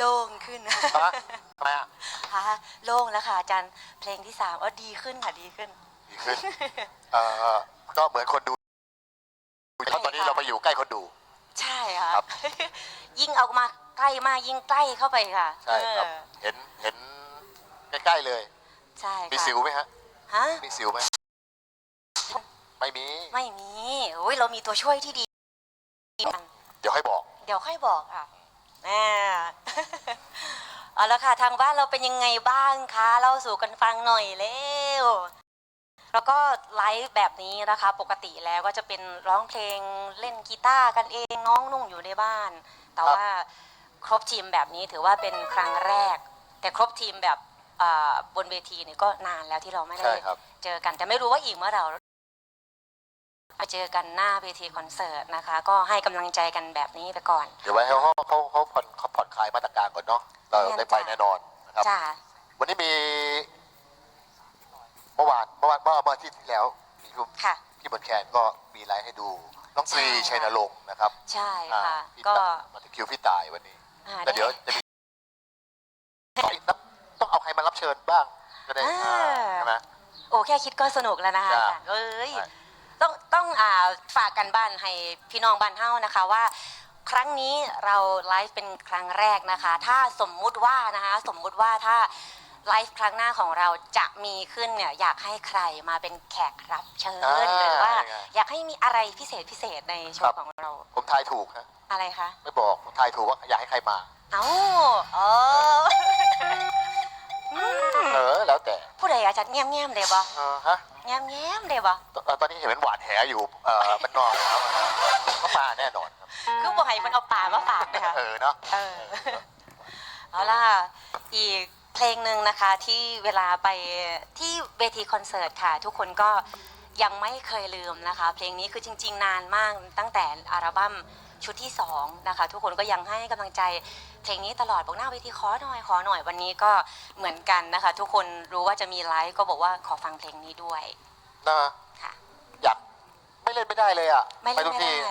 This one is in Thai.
โล่งขึ้นฮะทำไมอะค่ะโล่งแล้วค่ะอาจารย์เพลงที่สามเออดีขึ้นค่ะดีขึ้น ดีขึ้นเอ่อก็เหมือนคนดูเพราะตอนนี้เราไปอยู่ใกล้คนดู ใช่ค่ะครับ ยิ่งเอามาใกล้มากยิ่งใกล้เข้าไปค่ะใช่ครับ เออเห็นเห็นใกล้ๆเลย ใช่มีค่ะสิวไหมฮะ ฮะมีสิวไหมไม่มี ไม่มีโอ้ยเรามีตัวช่วยที่ดี เดี๋ยวให้บอก เดี๋ยวค่อยบอกค่ะ แม่เอาละค่ะทางบ้านเราเป็นยังไงบ้างคะเล่าสู่กันฟังหน่อยเร็วแล้วก็ไลฟ์แบบนี้นะคะ ปกติแล้วก็จะเป็นร้องเพลงเล่นกีตาร์กันเองน้องนุ่งอยู่ในบ้าน แต่ครับว่าครบทีมแบบนี้ถือว่าเป็นครั้งแรก แต่ครบทีมแบบอ่าบนเวทีนี่ก็นานแล้วที่เราไม่ได้ใช่ครับ เจอกันแต่ไม่รู้ว่าอีกเมื่อเราไป เจอกันหน้าเวทีคอนเสิร์ตนะคะ ก็ให้กำลังใจกันแบบนี้ไปก่อน เดี๋ยวไว้ให้เขาเขาเขาผ่อนเขาผ่อนคลายมาตรการก่อนเนาะเราได้ไปแน่นอนนะครับ จ้าวันนี้มีเมื่อวานเมื่อวานเมื่อเมื่ออาที่ที่แล้วมีรูปค่ะที่บนแคนก็มีไลฟ์ให้ดูน้องตรีใช่ ชัยนรงค์นะครับใช่อ่าค่ะ พี่ก็ตายมาถึงคิวพี่ตายวันนี้อ่าแต่เดี๋ยวจะมีต้องเอาใครมารับเชิญบ้างก็ได้อ่าใช่ไหม โอ้แค่คิดก็สนุกแล้วนะคะจ้ะอาจารย์เอ้ยใช่ ต้องต้องอ่าฝากกันบ้านให้พี่น้องบ้านเฮานะคะว่า ครั้งนี้เราไลฟ์เป็นครั้งแรกนะคะ ถ้าสมมุติว่านะคะสมมุติว่าถ้าไลฟ์ครั้งหน้าของเราจะมีขึ้นเนี่ยอยากให้ใครมาเป็นแขกรับเชิญอ่าหรือว่ายังไงอยากให้มีอะไรพิเศษพิเศษในโชครัว์บของเราผมทายถูกนะอะไรคะไม่บอกผมทายถูกว่าอยากให้ใครมา เอ้าเอออืมเออแล้วแต่ผู้ใดอาจารย์แง้มแง้มๆเด้บ่เออฮะ แง้มแง้มๆเด้บ่ตอนตอนนี้เห็นเป็นหวานแหอยู่เอ่อมันนอกนะครับก็มาแน่นอนครับคือบ่ให้มันเอาป่ามาฝากนะคะ เออเนาะ เออเอาล่ะ อีกเพลงหนึ่งนะคะที่เวลาไปที่เวทีคอนเสิร์ตค่ะ ทุกคนก็ยังไม่เคยลืมนะคะ เพลงนี้คือจริง ๆ นานมากตั้งแต่อัลบั้ม ชุดที่สองนะคะทุกคนก็ยังให้กำลังใจเพลงนี้ตลอดบอกหน้าเวทีขอหน่อยขอหน่อยวันนี้ก็เหมือนกันนะคะ ทุกคนรู้ว่าจะมีไลฟ์ก็บอกว่าขอฟังเพลงนี้ด้วยนะค่ะ อยากไม่เล่นไม่ได้เลยอะ ไม่ไปเล่นทุกไม่ทีได้